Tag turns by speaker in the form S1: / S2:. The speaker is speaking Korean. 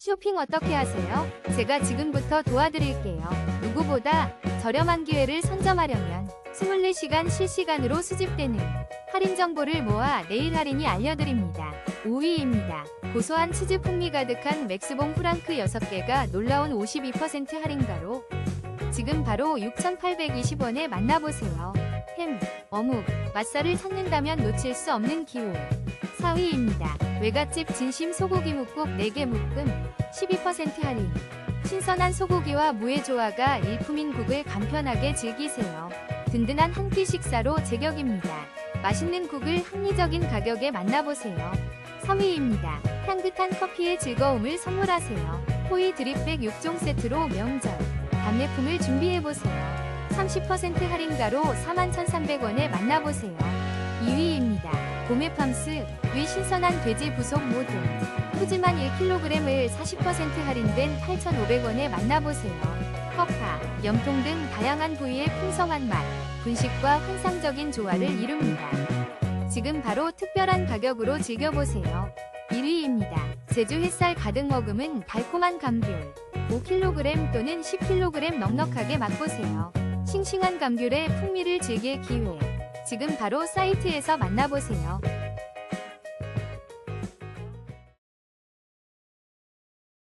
S1: 쇼핑 어떻게 하세요? 제가 지금부터 도와드릴게요. 누구보다 저렴한 기회를 선점하려면 24시간 실시간으로 수집되는 할인 정보를 모아 내일 할인이 알려드립니다. 5위입니다. 고소한 치즈 풍미 가득한 맥스봉 프랑크 6개가 놀라운 52% 할인가로 지금 바로 6,820원에 만나보세요. 햄, 어묵, 맛살을 찾는다면 놓칠 수 없는 기회. 4위입니다. 외갓집 진심 소고기 묵국 4개 묶음 12% 할인. 신선한 소고기와 무의 조화가 일품인 국을 간편하게 즐기세요. 든든한 한 끼 식사로 제격입니다. 맛있는 국을 합리적인 가격에 만나보세요. 3위입니다. 향긋한 커피의 즐거움을 선물하세요. 호이 드립백 6종 세트로 명절 답례품을 준비해보세요. 30% 할인가로 41,300원에 만나보세요. 2위입니다. 도메팜스 위 신선한 돼지 부속 모듬 푸짐한 1kg을 40% 할인된 8,500원에 만나보세요. 허파, 염통 등 다양한 부위의 풍성한 맛, 분식과 환상적인 조화를 이룹니다. 지금 바로 특별한 가격으로 즐겨보세요. 1위입니다. 제주 햇살 가득 머금은 달콤한 감귤 5kg 또는 10kg 넉넉하게 맛보세요. 싱싱한 감귤의 풍미를 즐길 기회. 지금 바로 사이트에서 만나보세요.